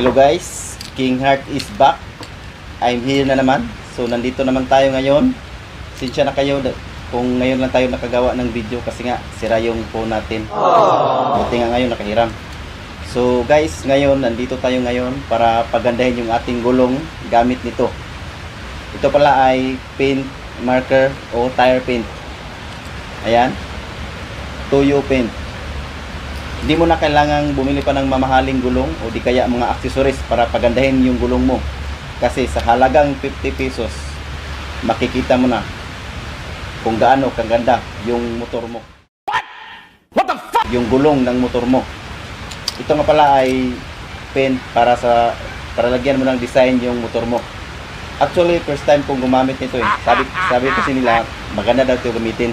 Hello guys, King Heart is back. I'm here na naman. So nandito naman tayo ngayon. Sinsya na kayo kung ngayon lang tayo nakagawa ng video kasi nga sira yung phone natin. Buti nga ngayon nakahiram. So guys, ngayon nandito tayo ngayon para pagandahin yung ating gulong gamit nito. Ito pala ay paint marker o tire paint. Ayan. Tuyo paint. Hindi mo na kailangang bumili pa ng mamahaling gulong o di kaya mga accessories para pagandahin yung gulong mo. Kasi sa halagang 50 pesos, makikita mo na kung gaano kaganda yung motor mo. What? the fuck? Yung gulong ng motor mo. Ito nga pala ay pen para sa para lagyan mo ng design yung motor mo. Actually, first time kong gumamit nito eh. Sabi, sabi kasi nila, maganda daw ito gamitin.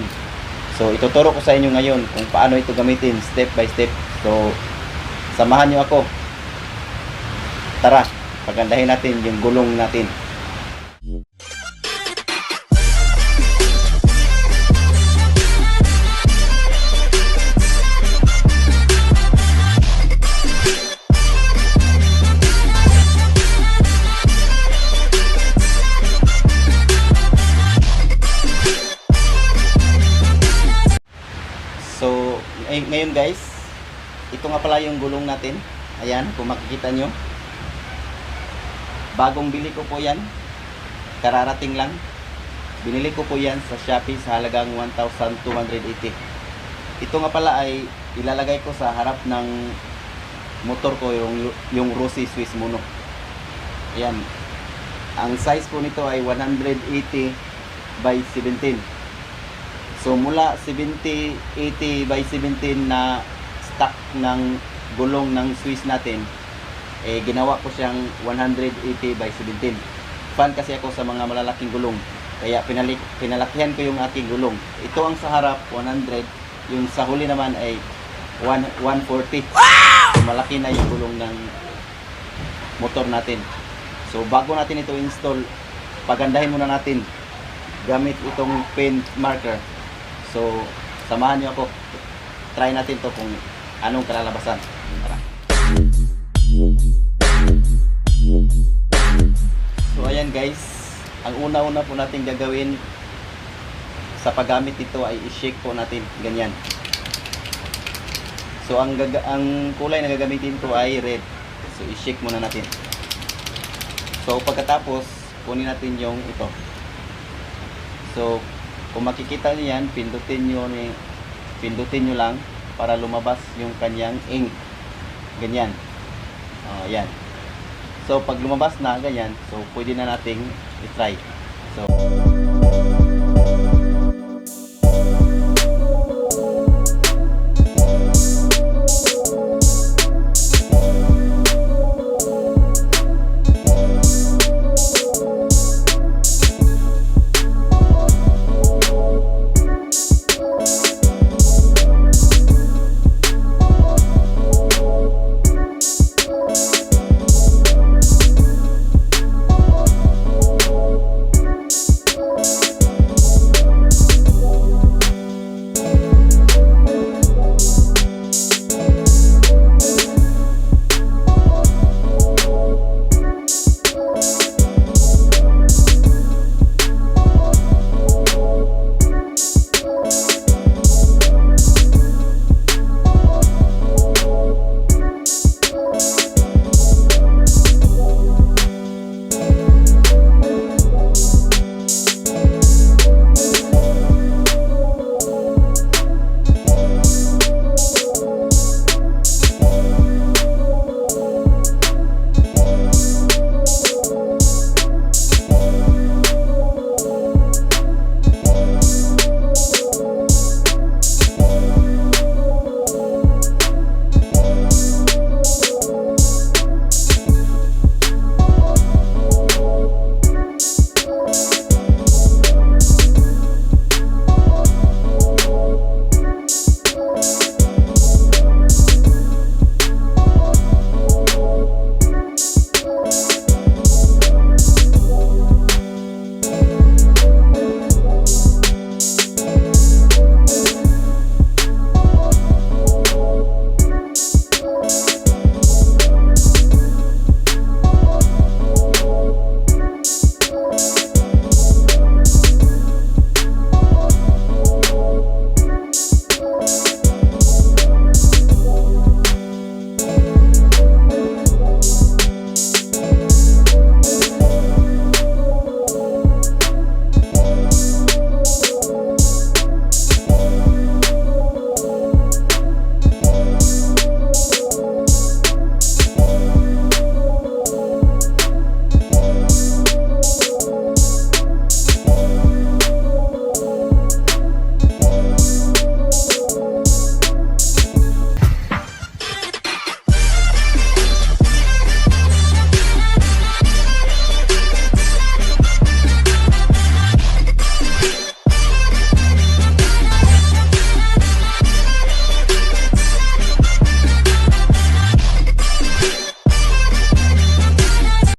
So, ituturo ko sa inyo ngayon kung paano ito gamitin step by step. So, samahan nyo ako. Tara, pagandahin natin yung gulong natin. So, ngay- ngayon guys, ito nga pala yung gulong natin. Ayan, kung makikita nyo. Bagong bili ko po yan. Kararating lang. Binili ko po yan sa Shopee sa halagang 1,280. Ito nga pala ay ilalagay ko sa harap ng motor ko yung, yung Rossi Swiss Mono. Ayan. Ang size po nito ay 180 by 17. So mula 70, 80 by 17 na stock ng gulong ng Swiss natin, eh ginawa ko siyang 180 by 17. Fan kasi ako sa mga malalaking gulong. Kaya pinalik, pinalakihan ko yung aking gulong. Ito ang sa harap, 100. Yung sa huli naman ay 1, 140. So malaki na yung gulong ng motor natin. So bago natin ito install, pagandahin muna natin gamit itong paint marker. So, samahan niyo ako. Try natin to kung anong kalalabasan. Tara. So, ayan guys. Ang una-una po natin gagawin sa paggamit nito ay i-shake po natin. Ganyan. So, ang, ang kulay na gagamitin ko ay red. So, i-shake muna natin. So, pagkatapos, kunin natin yung ito. So, kung makikita niyo yan, pindutin niyo ni pindutin niyo lang para lumabas yung kanyang ink. Ganyan. Oh, yan. So, pag lumabas na ganyan, so pwede na nating i-try. So,